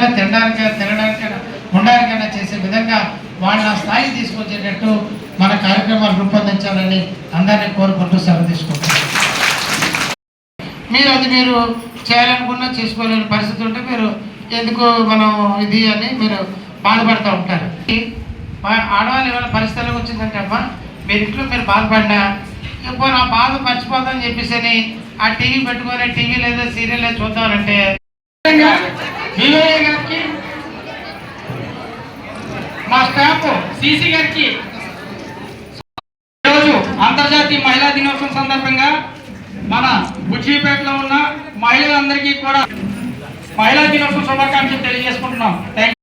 ఏదైనా తినడానికైనా తినడానికైనా ఉండడానికైనా చేసే విధంగా వాళ్ళ స్థాయికి తీసుకొచ్చేటట్టు మన కార్యక్రమాలు రూపొందించాలని అందరినీ కోరుకుంటూ సెలవు తీసుకుంటున్నాను. మీరు అది మీరు చేయాలనుకున్నా చేసుకోలేని పరిస్థితి ఉంటే మీరు ఎందుకు మనం ఇది అని మీరు బాధపడుతూ ఉంటారు. ఆడవాళ్ళు ఏమైనా పరిస్థితులకు వచ్చిందంటే అమ్మా మీరు ఇంట్లో మీరు బాధపడినా ఇప్పుడు నా బాధ మర్చిపోతామని చెప్పేసి అని ఆ టీవీ పెట్టుకొని టీవీ లేదా సీరియల్ లేదా చూద్దామంటే వివేక్ గారికి మా స్టాఫ్ సిసి గారికి. ఈరోజు అంతర్జాతీయ మహిళా దినోత్సవం సందర్భంగా మన బుచ్చిపేటలో ఉన్న మహిళలందరికీ కూడా మహిళా దినోత్సవం శుభాకాంక్షలు తెలియజేసుకుంటున్నాం. థ్యాంక్